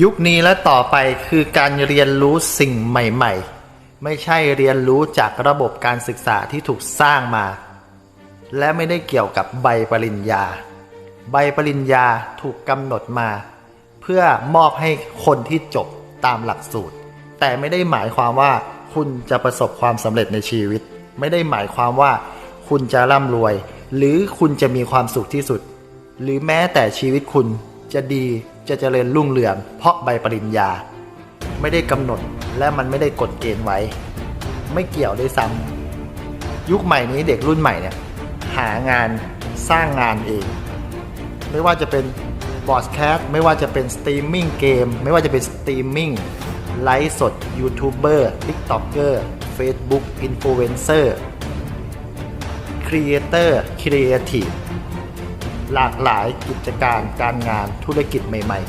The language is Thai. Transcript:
ยุคนี้และต่อไปคือการเรียนรู้สิ่งใหม่ ๆ ไม่ใช่เรียนรู้จากระบบการศึกษาที่ถูกสร้างมา และไม่ได้เกี่ยวกับใบปริญญา ใบปริญญาถูกกำหนดมา เพื่อมอบให้คนที่จบตามหลักสูตร แต่ไม่ได้หมายความว่าคุณจะประสบความสำเร็จในชีวิต ไม่ได้หมายความว่าคุณจะร่ำรวย หรือคุณจะมีความสุขที่สุด หรือแม้แต่ชีวิตคุณจะดี จะเจริญรุ่งเรือง เพราะใบปริญญา ไม่ได้กำหนดและมันไม่ได้กฎเกณฑ์ไว้ ไม่เกี่ยวด้วยซ้ำยุคใหม่นี้เด็กรุ่นใหม่เนี่ยหางานสร้างงานเอง ไม่ว่าจะเป็นบอสแคสไม่ว่าจะเป็นสตรีมมิ่งเกมไม่ว่าจะเป็นสตรีมมิ่งไลฟ์สดยูทูบเบอร์ทิกต็อกเกอร์เฟซบุ๊กอินฟลูเอนเซอร์ครีเอเตอร์ครีเอทีฟ หลากหลายกิจการการงานธุรกิจใหม่ๆ